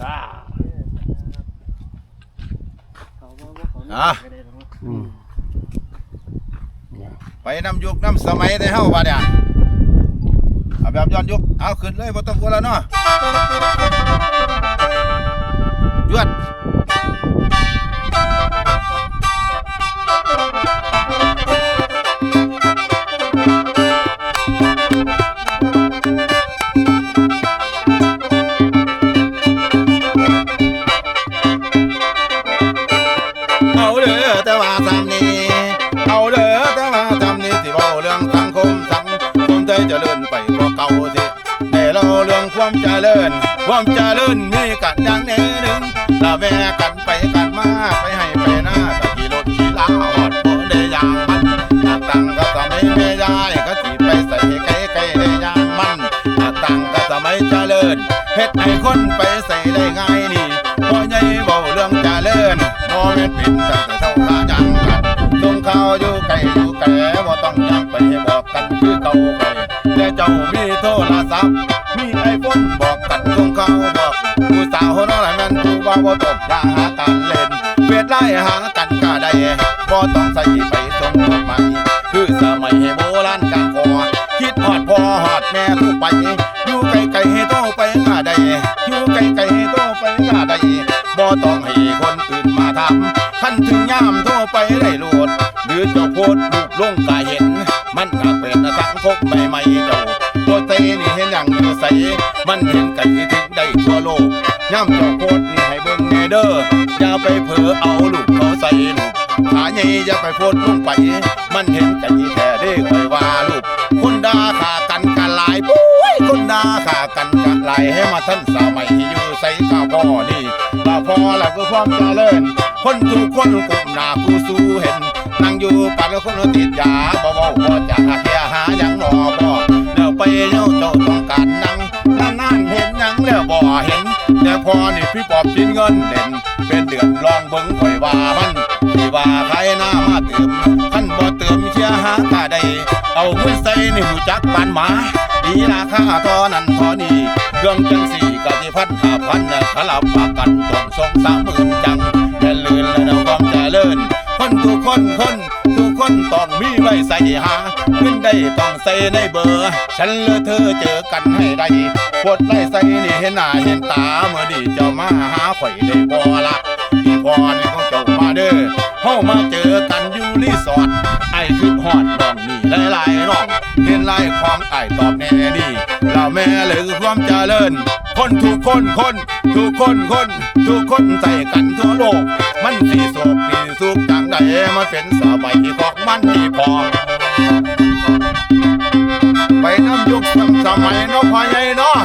จ้าอะไปนำยุคนำสมัยได้เฮาว่าเนี่ยเอาแบบย้อนยุคเอาขึ้นเลยบ่ต้องกลัวแล้วเนาะ แต่ว่าทำนี้เอาเด้อแต่ว่าทำนี้สิเว้าเรื่องสังคมสังคมใจเจริญไปกว่าเก่าสิแต่เราเรื่องความเจริญความเจริญมีกันอย่างแน่หนึ่งละแวกันไปกันมาไปให้ไปหน้าก็ขี่รถขี่ลาหอดบ่ได้ยางมันหากตังก็สมัยแม่ยายก็สิไปใส่ไก่ไก่ได้ยางมันหากตังก็สมัยเจริญเฮ็ดให้คนไปใส่ได้ง่ายนี่พ่อใหญ่เว้าเรื่องเจริญบ่แม่นเป็นตั้งแต่เท่า ข่าวอยู่ไกลอยู่แก่บ่ต้องยังไปบอกกันคือเก่าไปและเจ้ามีโทรศัพท์มีไอโฟนบอกกันส่งข่าวบอกผู้สาวคนนั้นแม่นผู้ว่าบ่ตกอย่าหากันเล่นเวียดไล่หากันก็ได้บ่ต้องใส่ไปส่งจดหมายคือสมัยโบราณการก่อคิดฮอดพ่อฮอดแม่ทุกไปอยู่ไกลๆให้โตไปก็ได้อยู่ไกลๆให้โตไปก็ได้บ่ต้องให้คนอื่นมาทำคันถึงยามโทรไปได้โลด รือเจ้าโพดลูกลงกาเห็น มันก็เปิดสังคมใหม่ๆเจ้าตัวเตนี่เห็นอย่างอยู่ใสมันเห็นไก่ถึงได้ทั่วโลกย่ำเจ้าโพดนี่ให้เบิ่งแน่เด้ออย่าไปเผลอเอาลูกเขาใส่ลูกขาใหญ่อย่าไปโพดลงไป มันเห็นกัน กันกันหลให้มาท่านสมัยอยู่ใส่ข้าวพ่อนี่ข้าวพ่อแล้วก็ความเจริญคนทุกคนกลุ่มหน้าผู้สู้เห็น นั่งอยู่ปากแล้วคนติดยาบ่เว้าบ่จะหาเฮียหาหยังหนอบ่แล้วไปเจ้าเจ้าต้องการนั่งนานๆเห็นยังแล้วบ่เห็นแต่พอนี่พี่ปอบกินเงินเด่นเป็นเดือนลองเบิ่งข่อยว่ามันที่ว่าใครหน้ามาเติมคันบ่เติมเชียหากาได้เอาเงินใส่นี่หูจักปานหมา ดีราคาทอนั้นทอนี้เครื่องจังสี่กะที่พันห้าพันเน่ะขลับปากกันต้องสองสามหมื่นจังแต่ลื่นแล้วความเจริญคนทุกคนคนทุกคนต้องมีไว้ใส่หาเงินได้ต้องใส่ในเบอร์ ฉันเลอเธอเจอกันให้ได้กดไล่ใส่นี่เห็นหน้าเห็นตาเมื่อดีเจ้ามาหาข่อยได้บ่ละที่พอนี่ของเจ้ามาเด้อเฮามาเจอกันอยู่รีสอร์ทไอ้คือฮอดน้องนี่หลายๆน้องเห็นหลายความไอ้ตอบ เราแม่เลยคือความเจริญ คนทุกคนคน ทุกคนคน ทุกคนใส่กันทั่วโลก มันสีโศกสีสุขจังใดมันเป็นสบายของมันที่พอ ไปน้ำยุคสมัยเนาะพ่อใหญ่เนาะ